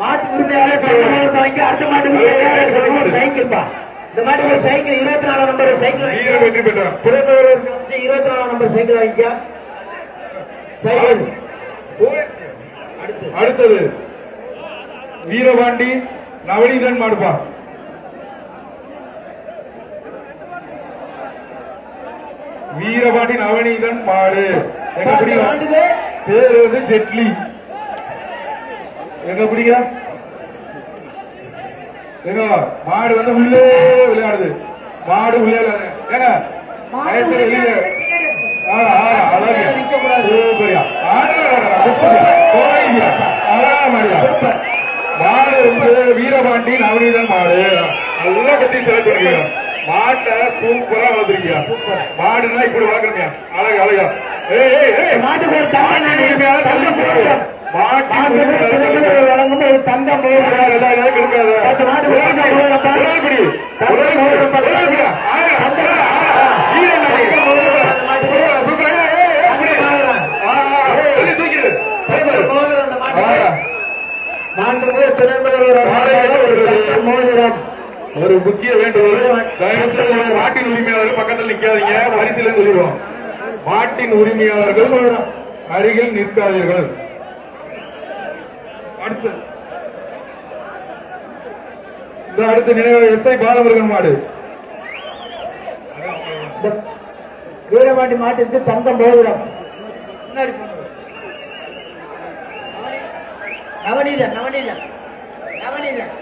மாட்டு உரிமையாளர் மோதிரத்தை வாங்கி அடுத்த மாட்டுக்கு உரிமையாளர் சொல்லுங்க. ஒரு சைக்கிள்ப்பா இந்த மாட்டுக்கு ஒரு சைக்கிள் இருபத்தி நாலாம் நம்பர் சைக்கிள் வெற்றி பெற்றார் இருபத்தி நாலாம் நம்பர் சைக்கிள் வாங்கிக்க. சைக்கிள். அடுத்து. அடுத்தது. வீரபாண்டி நவநீதன் மாடுப்பா வீரபாண்டி நவநீதன் மாடு. பேர் வந்து ஜெட்லி. எங்க பிடிக்கும் எங்க மாடு வந்து உள்ளே விளையாடுது. மாடு உள்ளே ஏங்க மாடுயா. மாடு வந்து வீரபாண்டி நவநீதன் மாடு. நல்லா கட்டி செலக்ட் பண்ணிருக்கீங்க மாட்டை சூப்பரா வளர்த்துருக்கியா. மாடுனா இப்படி வளர்க்கணுமியா. அழகு அழகா. ஏய் மாட்டுக்கு ஒரு தங்க நாணயம், தங்க மோதிரம். மாட்டு மாட்டுக்கு திருநெல்வேலூர் ஒரு மோதிரம். ஒரு ஒரு ஒரு முக்கிய வேண்டுகோள் தயவு மாட்டின் உரிமையாளர்கள் பக்கத்தில் நிக்காதீங்க வரிசையில் சொல்லிடுவோம் மாட்டின் உரிமையாளர்கள் அருகில் நிற்காதீர்கள் அடுத்து. இந்த அடுத்த நினைவு எஸ் ஐ பாலமுருகன் மாடு. இந்த வீரபாண்டி மாட்டிற்கு தங்க மோதிரம் நவநீதன் நவநீதன் நவநீதன்.